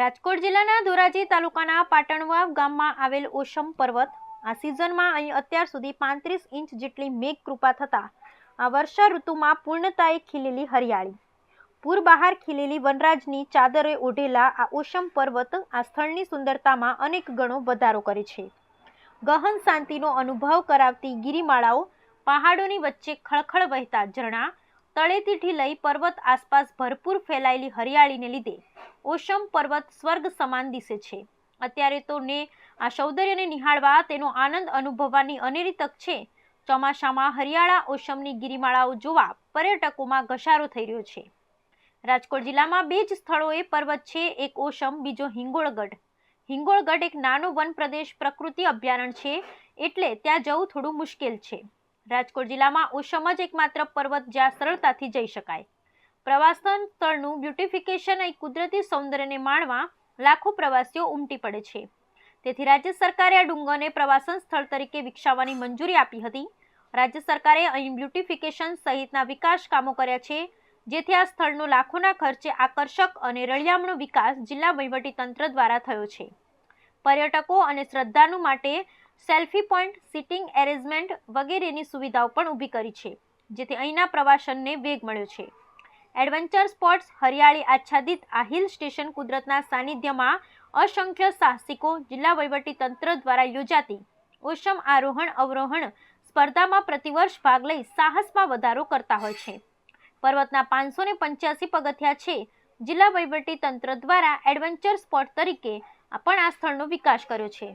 રાજકોટ જિલ્લાના ધોરાજી તાલુકાના પાટણવાવ ગામમાં આવેલ ઓશમ પર્વત, આ સિઝનમાં અહીં અત્યાર સુધી પાંત્રીસ ઇંચ જેટલી મેઘ કૃપા થતા આ વર્ષા ઋતુમાં પૂર્ણતાએ ખીલેલી હરિયાળી. પૂર બહાર ખીલેલી વનરાજની ચાદરે ઓઢેલા આ ઓશમ પર્વત આ સ્થળની સુંદરતામાં અનેક ગણો વધારો કરે છે. ગહન શાંતિનો અનુભવ કરાવતી ગિરિમાળાઓ પહાડોની વચ્ચે ખળખળ વહેતા ઝરણા તળેટીથી લઈ પર્વત આસપાસ ભરપૂર ફેલાયેલી હરિયાળીને લીધે ઓશમ પર્વત સ્વર્ગ સમાન દિશે છે. અત્યારે તો ને આ સૌંદર્યને નિહાળવા, તેનો આનંદ અનુભવવાની અનેરી તક છે. ચોમાસામાં હરિયાળા ઓશમની ગિરિમાળાઓ જોવા પર્યટકોમાં ઘસારો થઈ રહ્યો છે. રાજકોટ જિલ્લામાં બે જ સ્થળોએ પર્વત છે, એક ઓશમ, બીજો હિંગોળગઢ. હિંગોળગઢ એક નાનો વન પ્રદેશ પ્રકૃતિ અભયારણ્ય છે, એટલે ત્યાં જવું થોડું મુશ્કેલ છે. રાજકોટ જિલ્લામાં ઓશમ જ એકમાત્ર પર્વત જ્યાં સરળતાથી જઈ શકાય. પ્રવાસન સ્થળનું બ્યુટિફિકેશન અને કુદરતી સૌંદર્યને માણવા લાખો પ્રવાસીઓ ઉમટી પડે છે. તેથી રાજ્ય સરકારે આ ડુંગરને પ્રવાસન સ્થળ તરીકે વિકસાવવાની મંજૂરી આપી હતી. રાજ્ય સરકારે અહીં બ્યુટિફિકેશન સહિતના વિકાસ કામો કર્યા છે, જેથી આ સ્થળનો લાખોના ખર્ચે આકર્ષક અને રળિયામણો વિકાસ જિલ્લા વહીવટીતંત્ર દ્વારા થયો છે. પર્યટકો અને શ્રદ્ધાળુ માટે સેલ્ફી પોઈન્ટ સિટિંગ એરેન્જમેન્ટ વગેરેની સુવિધાઓ પણ ઊભી કરી છે, જેથી અહીંના પ્રવાસનને વેગ મળ્યો છે. એડવેન્ચર સ્પોટ્સ હરિયાળી આચ્છાદિત આ હિલ સ્ટેશન કુદરતના સાનિધ્યમાં અસંખ્ય સાહસિકો જિલ્લા તંત્ર દ્વારા યોજાતી ઓશમ આરોહણ અવરોહણ સ્પર્ધામાં પ્રતિવર્ષ ભાગ લઈ સાહસમાં વધારો કરતા હોય છે. પર્વતના પાંચસો ને પંચ્યાસી પગથિયા છે જિલ્લા તંત્ર દ્વારા એડવેન્ચર સ્પોટ તરીકે પણ આ સ્થળનો વિકાસ કર્યો છે.